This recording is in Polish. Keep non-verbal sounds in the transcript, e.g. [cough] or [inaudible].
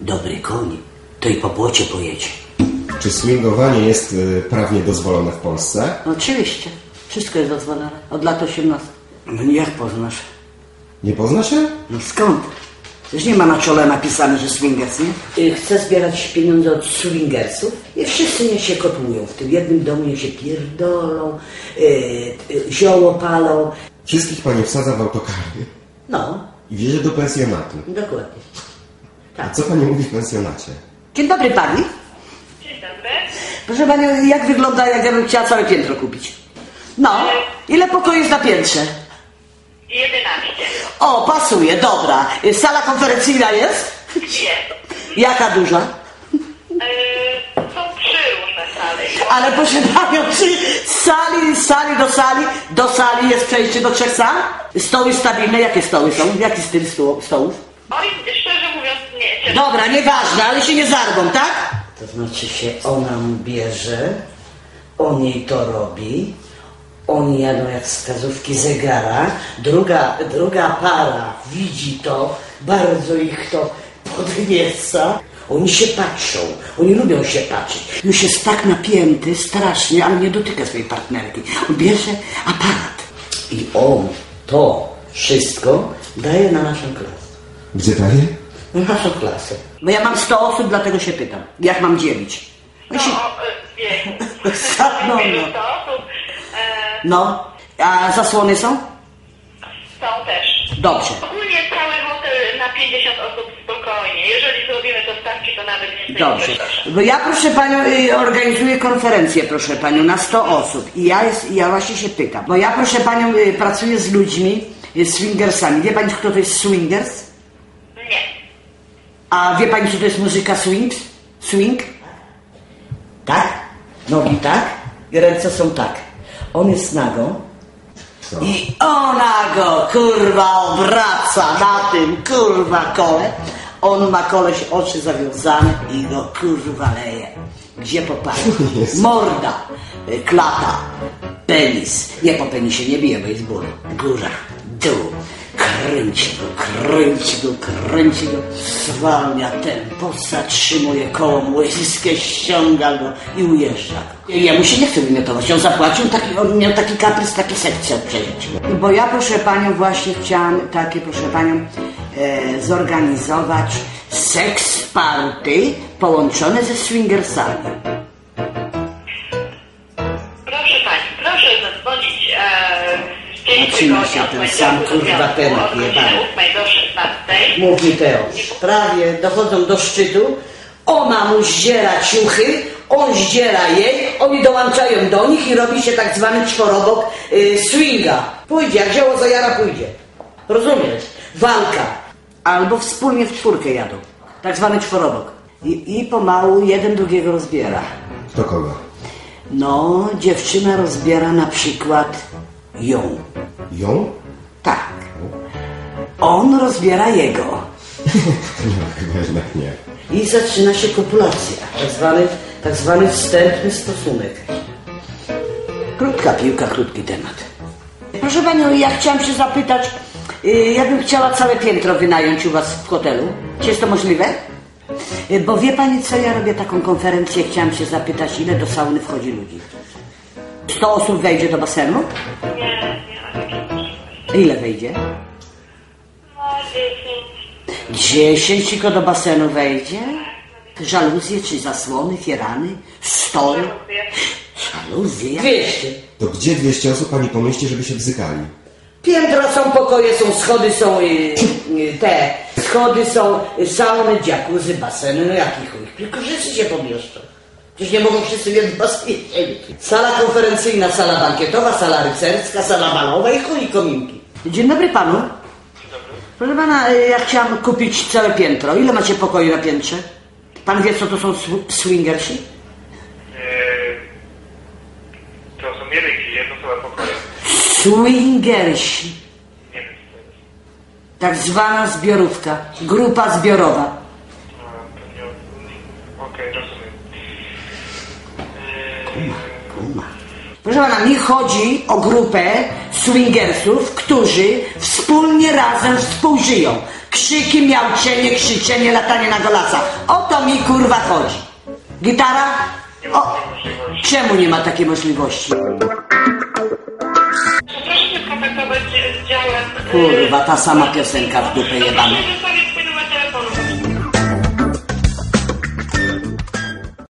dobry koń, to i po błocie pojedzie. Czy swingowanie jest y, prawnie dozwolone w Polsce? Oczywiście. Wszystko jest dozwolone. Od lat 18. No jak poznasz? Nie pozna się? No skąd? Przecież nie ma na czole napisane, że swingers, nie? Y, Chcę zbierać pieniądze od swingersów i wszyscy niech się kotłują. W tym jednym domu niech się pierdolą, yy, yy, zioło palą. Wszystkich pani wsadza w autokary No, i wiezie do pensjonatu. dokładnie. A co pani mówi w pensjonacie? Dzień dobry pani. Dzień dobry. Proszę panią, jak wygląda, jak ja bym chciała całe piętro kupić? No, ile pokoi jest na piętrze? 11. O, pasuje, dobra. Sala konferencyjna jest? Jest. Jaka duża? Yy, są trzy różne sale. Ale proszę panią, czy z sali, z sali do sali, do sali jest przejście do trzech sal? Stoły stabilne, jakie stoły są? Jaki styl sto- stołów? Oj, nie. Dobra, nieważne, ale się nie zargą, tak? To znaczy się ona mu bierze, on jej to robi, oni jadą jak wskazówki zegara, druga, druga para widzi to, bardzo ich to podnieca. Oni się patrzą, oni lubią się patrzeć. Już jest tak napięty, strasznie, ale nie dotyka swojej partnerki. On bierze aparat i on to wszystko daje na naszą klasę. Gdzie daje? Na naszą klasę. Bo ja mam 100 osób, dlatego się pytam. Jak mam dzielić? No, się... yy, wiem. [laughs] No, no. To osób. E, No, a zasłony są? są też. Dobrze. Ogólnie cały hotel na 50 osób spokojnie. Jeżeli zrobimy to stawki, to nawet nie Dobrze. Bo ja, proszę panią, y, organizuję konferencję, proszę panią, na 100 osób. I ja, jest, ja właśnie się pytam. Bo ja, proszę panią, y, pracuję z ludźmi, y, swingersami. Wie pani, kto to jest swingers? A wie pani, co to jest muzyka swing? Swing? Tak, nogi tak i ręce są tak. On jest nago Co? I ona go, kurwa, obraca na tym, kurwa, kole. On ma koleś oczy zawiązane i go, kurwa, leje. Gdzie popatrzy? Morda, klata, penis. Nie, po penisie nie bije, bo jest ból. Góra, dół. Kręci go, kręci go, kręci go. Zwalnia tempo, zatrzymuje koło młyskie, ściąga go i ujeżdża. Jemu się nie chce wymiotować. On zapłacił, taki, on miał taki kaprys, taki sekcję przejąć. Bo ja, proszę panią, właśnie chciałam takie, proszę panią, e, zorganizować seks party połączone ze swingersami. Tygodnia się ten sam, do kurwa, godziny jebany. 8 do 16. Mówi Teo. Prawie dochodzą do szczytu. Ona mu zdziera ciuchy, on zdziera jej, oni dołączają do nich i robi się tak zwany czworobok y, swinga. Pójdzie, jak zioło zajara pójdzie. Rozumiesz? Walka. Albo wspólnie w czwórkę jadą. Tak zwany czworobok. I, I pomału jeden drugiego rozbiera. Kto kogo? No, dziewczyna rozbiera na przykład ją. Ją? Tak. On rozbiera jego. No, chyba jednak nie. I zaczyna się kopulacja. Tak zwany, tak zwany wstępny stosunek. Krótka piłka, krótki temat. Proszę Panią, ja chciałam się zapytać, y, ja bym chciała całe piętro wynająć u Was w hotelu. Czy jest to możliwe? Y, Bo wie Pani co, ja robię taką konferencję, chciałam się zapytać, ile do sauny wchodzi ludzi. 100 osób wejdzie do basenu? Ile wejdzie? No, 10. 10 tylko do basenu wejdzie? Żaluzje czy zasłony, fierany, stoły? Żałuję. Żaluzje? jak- 200. To gdzie 200 osób pani pomieści, żeby się bzykali? Piętra są, pokoje są, schody są, y, y, te, schody są, y, sauny, jacuzzi, baseny, no jaki chuj. Tylko wszyscy się pomieszczą. Przecież nie mogą wszyscy w jednym basenie. Sala konferencyjna, sala bankietowa, sala rycerska, sala balowa i chuj i kominki. Dzień dobry Panu. Proszę Pana, y, ja chciałam kupić całe piętro. Ile macie pokoi na piętrze? Pan wie, co to są sw- swingersi? Eee, to są jedynki, jednostkowe pokoje. Swingersi. Nie wiem, co to jest. Tak zwana zbiorówka. Grupa zbiorowa. Okej, rozumiem. Eee, Proszę Pana, mi chodzi o grupę swingersów, którzy wspólnie razem współżyją. Krzyki, miauczenie, krzyczenie, latanie na golasa. O to mi kurwa chodzi. Gitara? O, czemu nie ma takiej możliwości? Proszę z działem. Kurwa, ta sama piosenka w dupę jebamy.